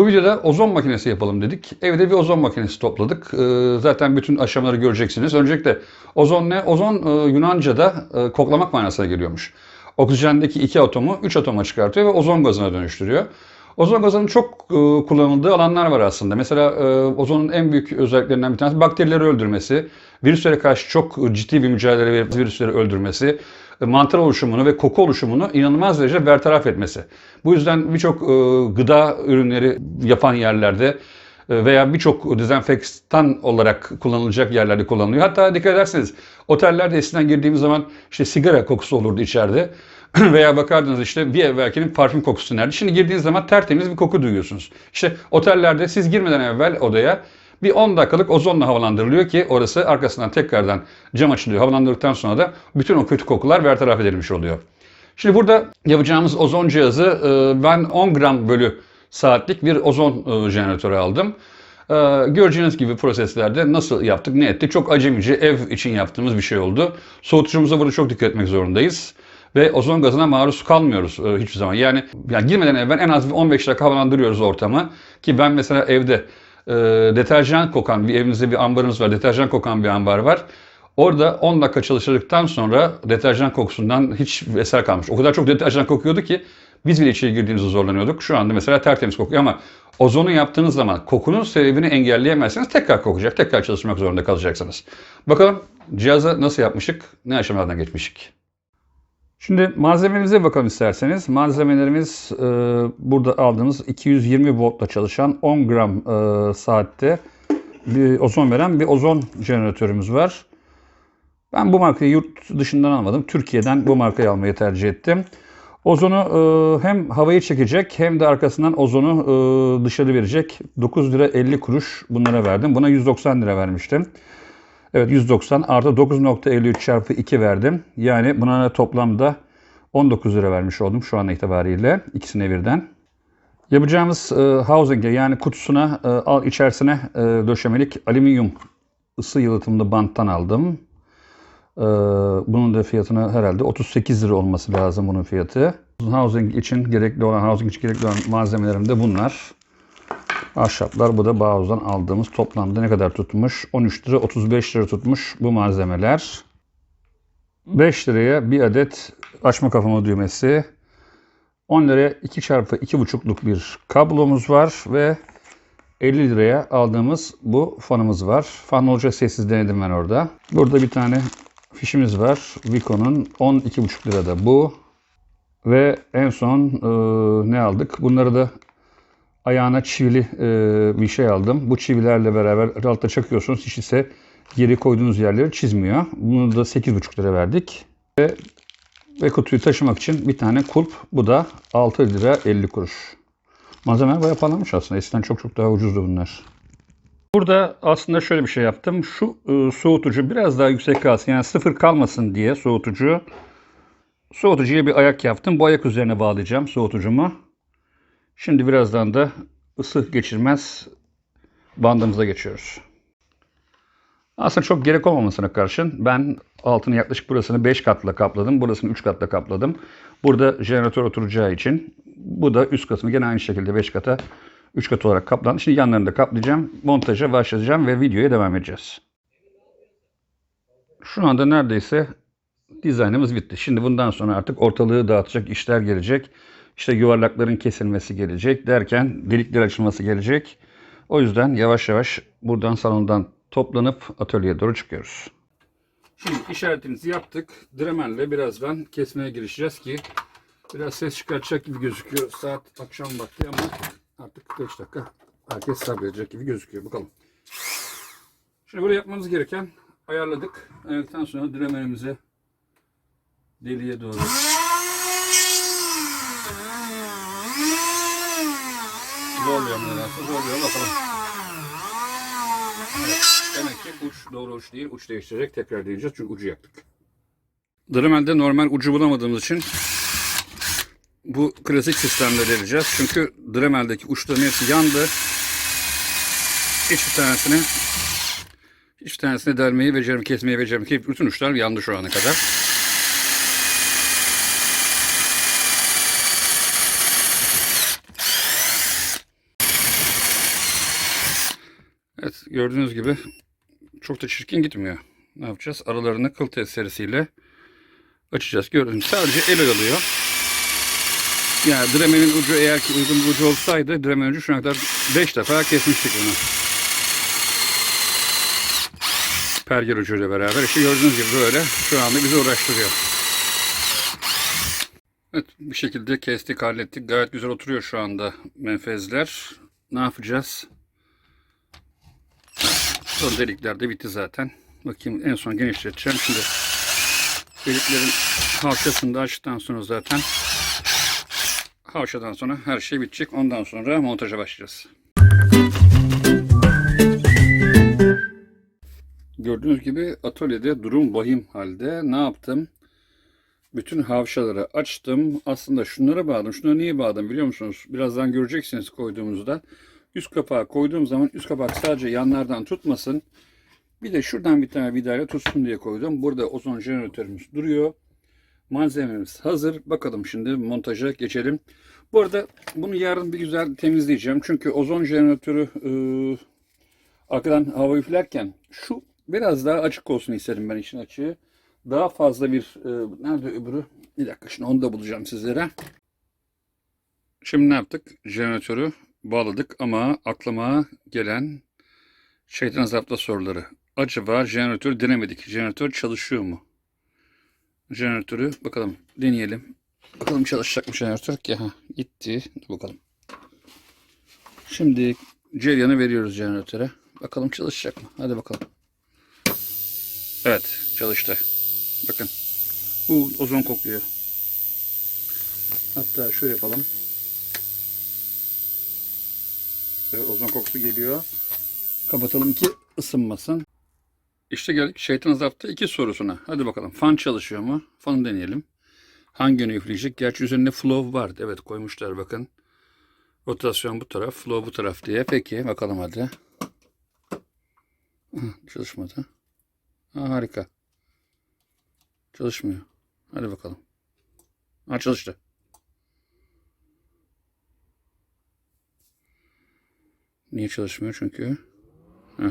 Bu videoda ozon makinesi yapalım dedik. Evde bir ozon makinesi topladık. Ee, zaten bütün aşamaları göreceksiniz. Öncelikle ozon ne? Ozon e, Yunanca'da e, koklamak manasına geliyormuş. Oksijendeki iki atomu üç atoma çıkartıyor ve ozon gazına dönüştürüyor. Ozon gazının çok e, kullanıldığı alanlar var aslında. Mesela ozonun en büyük özelliklerinden bir tanesi bakterileri öldürmesi, virüslere karşı çok ciddi bir mücadele verip virüsleri öldürmesi, mantar oluşumunu ve koku oluşumunu inanılmaz derecede bertaraf etmesi. Bu yüzden birçok e, gıda ürünleri yapan yerlerde e, veya birçok dezenfektan olarak kullanılacak yerlerde kullanılıyor. Hatta dikkat ederseniz otellerde eskiden girdiğimiz zaman işte sigara kokusu olurdu içeride. veya bakardınız işte bir evvelkinin parfüm kokusu nerede. Şimdi girdiğiniz zaman tertemiz bir koku duyuyorsunuz. İşte otellerde siz girmeden evvel odaya bir 10 dakikalık ozonla havalandırılıyor ki orası arkasından tekrardan cam açılıyor. Havalandırdıktan sonra da bütün o kötü kokular bertaraf edilmiş oluyor. Şimdi burada yapacağımız ozon cihazı e, ben 10 gram bölü saatlik bir ozon e, jeneratörü aldım. E, Göreceğiniz gibi proseslerde nasıl yaptık, ne ettik? Çok acemice ev için yaptığımız bir şey oldu. Soğutucumuza burada çok dikkat etmek zorundayız. Ve ozon gazına maruz kalmıyoruz hiçbir zaman. Yani, yani girmeden evvel en az bir 15 dakika havalandırıyoruz ortamı. Ki ben mesela evde e, deterjan kokan bir evinizde bir ambarınız var, deterjan kokan bir ambar var. Orada 10 dakika çalıştırdıktan sonra deterjan kokusundan hiç eser kalmış. O kadar çok deterjan kokuyordu ki biz bile içeri girdiğimizde zorlanıyorduk. Şu anda mesela tertemiz kokuyor ama ozonu yaptığınız zaman kokunun sebebini engelleyemezseniz tekrar kokacak, tekrar çalışmak zorunda kalacaksınız. Bakalım cihazı nasıl yapmışık, ne aşamalardan geçmişik. Şimdi malzememize bakalım isterseniz. Malzemelerimiz e, burada aldığımız 220 voltla çalışan 10 gram e, saatte bir ozon veren bir ozon jeneratörümüz var. Ben bu markayı yurt dışından almadım. Türkiye'den bu markayı almayı tercih ettim. Ozonu e, hem havayı çekecek hem de arkasından ozonu e, dışarı verecek. 9 lira 50 kuruş bunlara verdim. Buna 190 lira vermiştim. Evet 190 artı 9.53 çarpı 2 verdim. Yani buna toplamda 19 lira vermiş oldum şu an itibariyle ikisine birden. Yapacağımız e, housing'e yani kutusuna e, al içerisine e, döşemelik alüminyum ısı yalıtımlı banttan aldım. E, bunun da fiyatını herhalde 38 lira olması lazım bunun fiyatı. Housing için gerekli olan, housing için gerekli olan malzemelerim de bunlar. Ahşaplar bu da Bauhaus'dan aldığımız toplamda ne kadar tutmuş? 13 lira 35 lira tutmuş bu malzemeler. 5 liraya bir adet açma kafama düğmesi. 10 liraya 2 çarpı 2,5'luk bir kablomuz var ve 50 liraya aldığımız bu fanımız var. Fan olacak sessiz denedim ben orada. Burada bir tane fişimiz var. Vico'nun 12,5 lirada bu. Ve en son e, ne aldık? Bunları da ayağına çivili e, bir şey aldım. Bu çivilerle beraber altta çakıyorsunuz. Hiç ise geri koyduğunuz yerleri çizmiyor. Bunu da 8,5 lira verdik. Ve, ve kutuyu taşımak için bir tane kulp. Bu da 6 lira 50 kuruş. Malzemeler bayağı pahalanmış aslında. Eskiden çok çok daha ucuzdu bunlar. Burada aslında şöyle bir şey yaptım. Şu e, soğutucu biraz daha yüksek kalsın. Yani sıfır kalmasın diye soğutucu. Soğutucuya bir ayak yaptım. Bu ayak üzerine bağlayacağım soğutucumu. Şimdi birazdan da ısı geçirmez bandımıza geçiyoruz. Aslında çok gerek olmamasına karşın ben altını yaklaşık burasını 5 katla kapladım. Burasını 3 katla kapladım. Burada jeneratör oturacağı için bu da üst kısmı gene aynı şekilde 5 kata 3 kat olarak kaplandı. Şimdi yanlarını da kaplayacağım. Montaja başlayacağım ve videoya devam edeceğiz. Şu anda neredeyse dizaynımız bitti. Şimdi bundan sonra artık ortalığı dağıtacak işler gelecek. İşte yuvarlakların kesilmesi gelecek derken delikler açılması gelecek. O yüzden yavaş yavaş buradan salondan toplanıp atölyeye doğru çıkıyoruz. Şimdi işaretimizi yaptık. Dremel'le birazdan kesmeye girişeceğiz ki biraz ses çıkartacak gibi gözüküyor. Saat akşam vakti ama artık 5 dakika herkes sabredecek gibi gözüküyor. Bakalım. Şimdi burada yapmamız gereken ayarladık. Ayarladıktan sonra Dremel'imize deliğe doğru Zorluyorum nedense. Zorluyorum bakalım. Evet, demek ki uç doğru uç değil. Uç değiştirecek. Tekrar deneyeceğiz. Çünkü ucu yaktık. Dremel'de normal ucu bulamadığımız için bu klasik sistemle deleceğiz. Çünkü Dremel'deki uçların hepsi yandı. Hiçbir tanesini hiçbir tanesini delmeyi becerim, kesmeyi becerim ki bütün uçlar yandı şu ana kadar. Gördüğünüz gibi çok da çirkin gitmiyor. Ne yapacağız? Aralarını kıl testeresiyle açacağız. Gördüğünüz sadece el oyalıyor. Yani dremenin ucu eğer ki uygun ucu olsaydı dremenin ucu şu ana kadar 5 defa kesmiştik bunu. Perger ucuyla beraber. İşte gördüğünüz gibi böyle şu anda bizi uğraştırıyor. Evet bir şekilde kestik hallettik. Gayet güzel oturuyor şu anda menfezler. Ne yapacağız? Son delikler de bitti zaten. Bakayım en son genişleteceğim. Şimdi deliklerin havşasını da açtıktan sonra zaten havşadan sonra her şey bitecek. Ondan sonra montaja başlayacağız. Gördüğünüz gibi atölyede durum vahim halde. Ne yaptım? Bütün havşaları açtım. Aslında şunlara bağladım. Şunları niye bağladım biliyor musunuz? Birazdan göreceksiniz koyduğumuzda. Üst kapağı koyduğum zaman üst kapak sadece yanlardan tutmasın. Bir de şuradan bir tane vidayla tutsun diye koydum. Burada ozon jeneratörümüz duruyor. Malzememiz hazır. Bakalım şimdi montaja geçelim. Bu arada bunu yarın bir güzel temizleyeceğim. Çünkü ozon jeneratörü e, arkadan hava üflerken şu biraz daha açık olsun isterim ben için açığı. Daha fazla bir e, nerede öbürü? Bir dakika şimdi onu da bulacağım sizlere. Şimdi ne yaptık? Jeneratörü bağladık ama aklıma gelen şeytan azapta soruları. Acaba jeneratör denemedik. Jeneratör çalışıyor mu? Jeneratörü bakalım deneyelim. Bakalım çalışacak mı jeneratör ki? Ha, gitti. Dur bakalım. Şimdi ceryanı veriyoruz jeneratöre. Bakalım çalışacak mı? Hadi bakalım. Evet çalıştı. Bakın. Bu ozon kokuyor. Hatta şöyle yapalım. Evet, ozon kokusu geliyor. Kapatalım ki ısınmasın. İşte geldik şeytan azapta iki sorusuna. Hadi bakalım. Fan çalışıyor mu? Fanı deneyelim. Hangi yöne üfleyecek? Gerçi üzerinde flow vardı. Evet koymuşlar bakın. Rotasyon bu taraf, flow bu taraf diye. Peki bakalım hadi. Çalışmadı. Ha, harika. Çalışmıyor. Hadi bakalım. Ha çalıştı. Niye çalışmıyor? Çünkü Heh.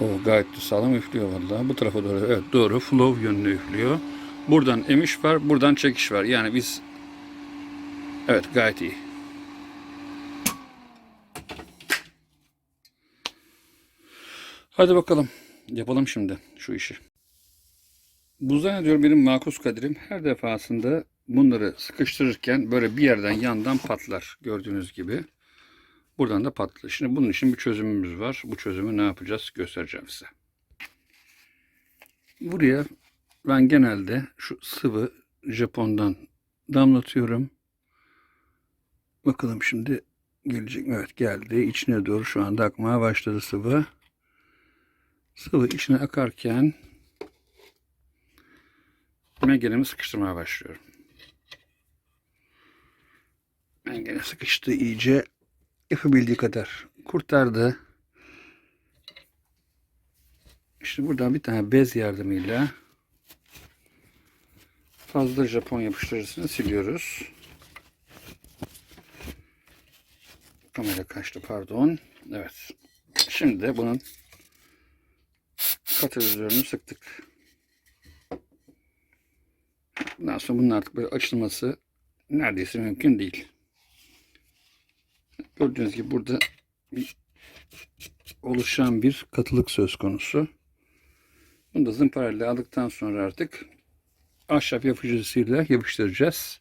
O gayet de sağlam üflüyor vallahi. Bu tarafa doğru. Evet doğru. Flow yönüne üflüyor. Buradan emiş var. Buradan çekiş var. Yani biz Evet gayet iyi. Hadi bakalım. Yapalım şimdi şu işi. Bu zannediyorum benim makus kaderim. Her defasında bunları sıkıştırırken böyle bir yerden yandan patlar. Gördüğünüz gibi. Buradan da patlar. Şimdi bunun için bir çözümümüz var. Bu çözümü ne yapacağız göstereceğim size. Buraya ben genelde şu sıvı Japon'dan damlatıyorum. Bakalım şimdi gelecek mi? Evet geldi. İçine doğru şu anda akmaya başladı sıvı. Sıvı içine akarken mengenemi sıkıştırmaya başlıyorum. Mengene sıkıştı iyice. Yapabildiği kadar kurtardı. İşte buradan bir tane bez yardımıyla fazla Japon yapıştırıcısını siliyoruz. Kamera kaçtı pardon. Evet. Şimdi de bunun katalizörünü sıktık. Bundan sonra bunun artık böyle açılması neredeyse mümkün değil. Gördüğünüz gibi burada bir oluşan bir katılık söz konusu. Bunu da zımparayla aldıktan sonra artık ahşap yapıcısıyla yapıştıracağız.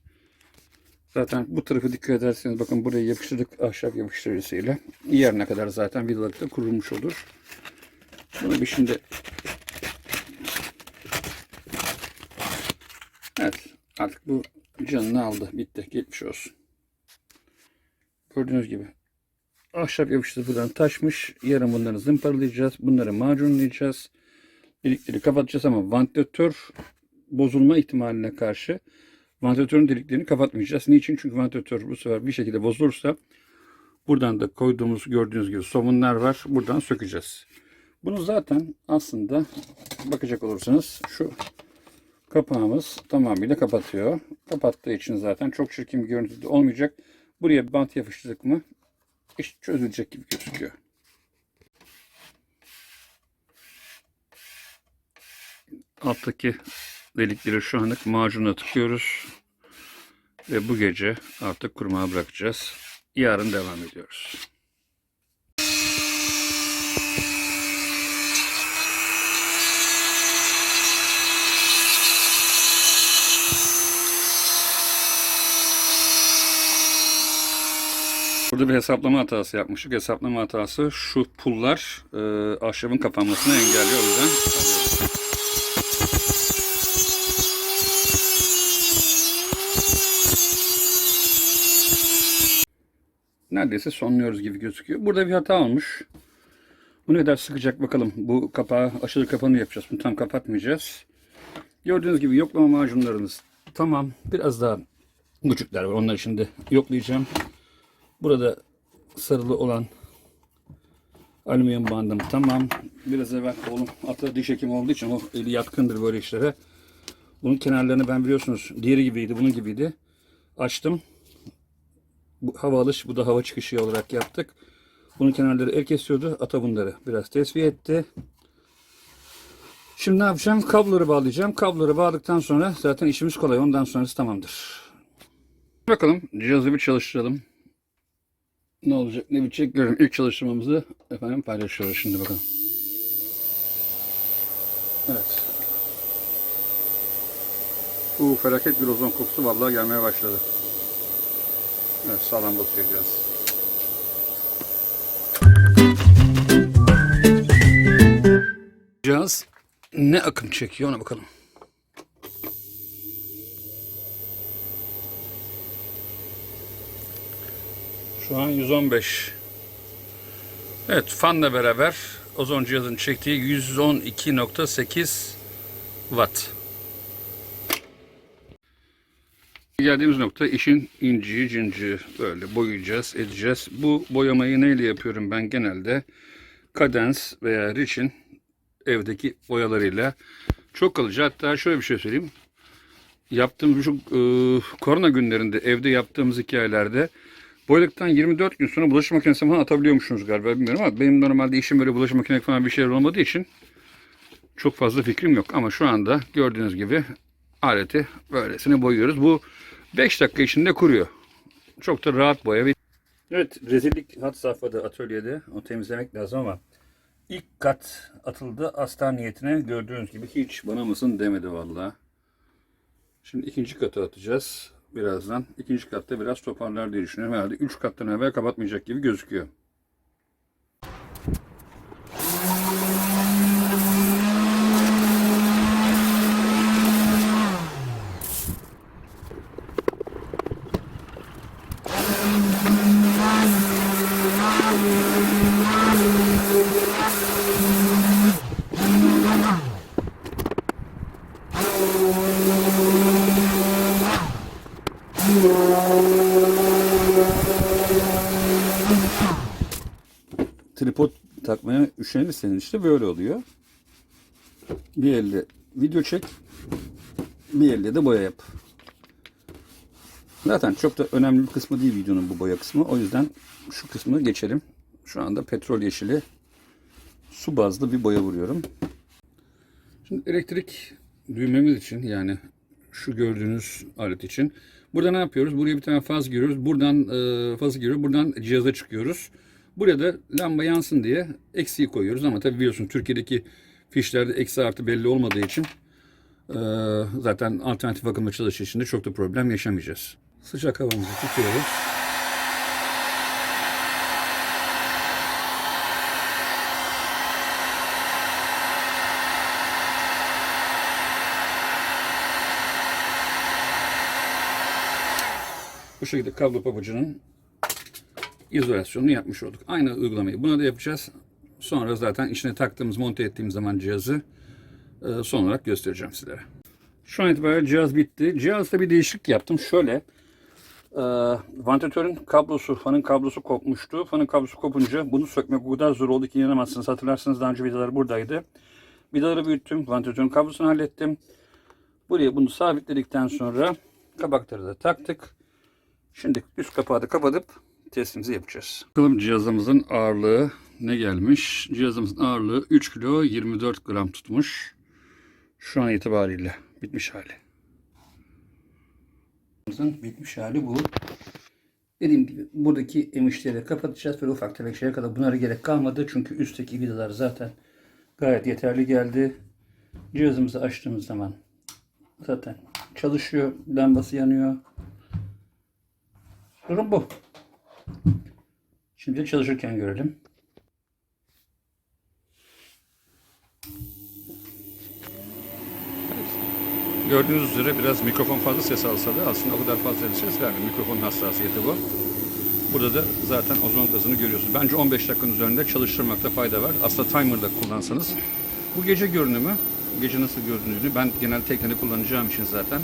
Zaten bu tarafı dikkat ederseniz bakın buraya yapıştırdık ahşap yapıştırıcısıyla. Yerine kadar zaten vidalıkta kurulmuş olur. Bunu bir şimdi Evet artık bu canını aldı. Bitti. Geçmiş olsun. Gördüğünüz gibi ahşap yapıştırıcıdan taşmış. Yarın bunları zımparalayacağız. Bunları macunlayacağız. Delikleri kapatacağız ama vantilatör bozulma ihtimaline karşı vantilatörün deliklerini kapatmayacağız. Niçin? Çünkü vantilatör bu sefer bir şekilde bozulursa buradan da koyduğumuz gördüğünüz gibi somunlar var. Buradan sökeceğiz. Bunu zaten aslında bakacak olursanız şu kapağımız tamamıyla kapatıyor. Kapattığı için zaten çok çirkin bir görüntü de olmayacak. Buraya bant yapıştırdık mı iş çözülecek gibi gözüküyor. Alttaki delikleri şu anlık macunla tıkıyoruz. Ve bu gece artık kurumaya bırakacağız. Yarın devam ediyoruz. Burada bir hesaplama hatası yapmıştık. Hesaplama hatası şu pullar e, ahşabın kapanmasını engelliyor. O yüzden neredeyse sonluyoruz gibi gözüküyor. Burada bir hata olmuş. Bu ne kadar sıkacak bakalım. Bu kapağı aşırı kapanı yapacağız. Bunu tam kapatmayacağız. Gördüğünüz gibi yoklama macunlarımız tamam. Biraz daha buçuklar var. Onları şimdi yoklayacağım. Burada sarılı olan alüminyum bandım tamam. Biraz evvel oğlum ata diş hekimi olduğu için o eli yatkındır böyle işlere. Bunun kenarlarını ben biliyorsunuz diğeri gibiydi, bunun gibiydi. Açtım bu hava alış, bu da hava çıkışı olarak yaptık. Bunun kenarları el kesiyordu. Ata bunları biraz tesviye etti. Şimdi ne yapacağım? Kabloları bağlayacağım. Kabloları bağladıktan sonra zaten işimiz kolay. Ondan sonrası tamamdır. Bakalım cihazı bir çalıştıralım. Ne olacak ne bitecek görün. İlk çalıştırmamızı efendim paylaşıyoruz şimdi bakalım. Evet. Bu felaket bir ozon kokusu vallahi gelmeye başladı. Evet sağlam batıracağız. Cihaz ne akım çekiyor ona bakalım. Şu an 115. Evet fanla beraber ozon cihazın çektiği 112.8 watt. Geldiğimiz nokta işin inciği cinciği böyle boyayacağız, edeceğiz. Bu boyamayı neyle yapıyorum ben genelde? Kadens veya Rich'in evdeki boyalarıyla çok kalıcı. Hatta şöyle bir şey söyleyeyim. Yaptığımız şu e, korona günlerinde evde yaptığımız hikayelerde boyadıktan 24 gün sonra bulaşık makinesine falan atabiliyormuşsunuz galiba bilmiyorum ama benim normalde işim böyle bulaşık makinesi falan bir şeyler olmadığı için çok fazla fikrim yok. Ama şu anda gördüğünüz gibi aleti böylesine boyuyoruz. Bu 5 dakika içinde kuruyor. Çok da rahat boya. Evet rezillik hat safhada atölyede. O temizlemek lazım ama ilk kat atıldı. Astar niyetine gördüğünüz gibi hiç bana mısın demedi vallahi. Şimdi ikinci katı atacağız birazdan. İkinci katta biraz toparlar diye düşünüyorum. Herhalde 3 kattan evvel kapatmayacak gibi gözüküyor. Takmaya üşenirseniz işte böyle oluyor. Bir elde video çek, bir elde de boya yap. Zaten çok da önemli bir kısmı değil videonun bu boya kısmı. O yüzden şu kısmı geçelim. Şu anda petrol yeşili su bazlı bir boya vuruyorum. Şimdi elektrik düğmemiz için yani şu gördüğünüz alet için burada ne yapıyoruz? Buraya bir tane faz giriyoruz. Buradan e, fazı giriyoruz. Buradan cihaza çıkıyoruz. Buraya da lamba yansın diye eksiği koyuyoruz ama tabii biliyorsun Türkiye'deki fişlerde eksi artı belli olmadığı için e, zaten alternatif akımla çalışır için de çok da problem yaşamayacağız. Sıcak havamızı tutuyoruz. Bu şekilde kablo pabucunun izolasyonunu yapmış olduk. Aynı uygulamayı buna da yapacağız. Sonra zaten içine taktığımız, monte ettiğimiz zaman cihazı e, son olarak göstereceğim sizlere. Şu an itibariyle cihaz bitti. Cihazda bir değişiklik yaptım. Şöyle e, vantilatörün kablosu, fanın kablosu kopmuştu. Fanın kablosu kopunca bunu sökmek o kadar zor oldu ki inanamazsınız. Hatırlarsınız daha önce vidalar buradaydı. Vidaları büyüttüm. Vantilatörün kablosunu hallettim. Buraya bunu sabitledikten sonra kabakları da taktık. Şimdi üst kapağı da kapatıp testimizi yapacağız. Bakalım cihazımızın ağırlığı ne gelmiş? Cihazımızın ağırlığı 3 kilo 24 gram tutmuş. Şu an itibariyle bitmiş hali. Cihazımızın bitmiş hali bu. Dediğim gibi buradaki emişleri kapatacağız. Böyle ufak tefek şeye kadar bunlara gerek kalmadı. Çünkü üstteki vidalar zaten gayet yeterli geldi. Cihazımızı açtığımız zaman zaten çalışıyor. Lambası yanıyor. Durum bu. Şimdi çalışırken görelim. Gördüğünüz üzere biraz mikrofon fazla ses alsa da aslında o kadar fazla ses vermiyor. Mikrofonun hassasiyeti bu. Burada da zaten ozon gazını görüyorsunuz. Bence 15 dakikanın üzerinde çalıştırmakta fayda var. Aslında timer'da kullansanız. Bu gece görünümü, gece nasıl göründüğünü ben genel tekniğini kullanacağım için zaten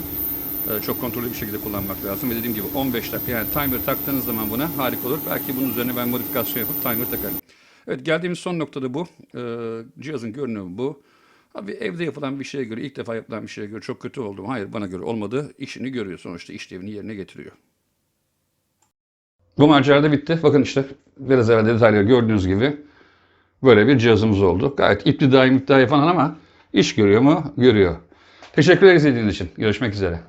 çok kontrollü bir şekilde kullanmak lazım. Ve dediğim gibi 15 dakika yani timer taktığınız zaman buna harika olur. Belki bunun üzerine ben modifikasyon yapıp timer takarım. Evet geldiğimiz son noktada bu. E, cihazın görünümü bu. Abi evde yapılan bir şeye göre, ilk defa yapılan bir şeye göre çok kötü oldu mu? Hayır bana göre olmadı. İşini görüyor sonuçta işlevini yerine getiriyor. Bu macera da bitti. Bakın işte biraz evvel detayları gördüğünüz gibi böyle bir cihazımız oldu. Gayet ipli daim iptidai falan ama iş görüyor mu? Görüyor. Teşekkürler izlediğiniz için. Görüşmek üzere.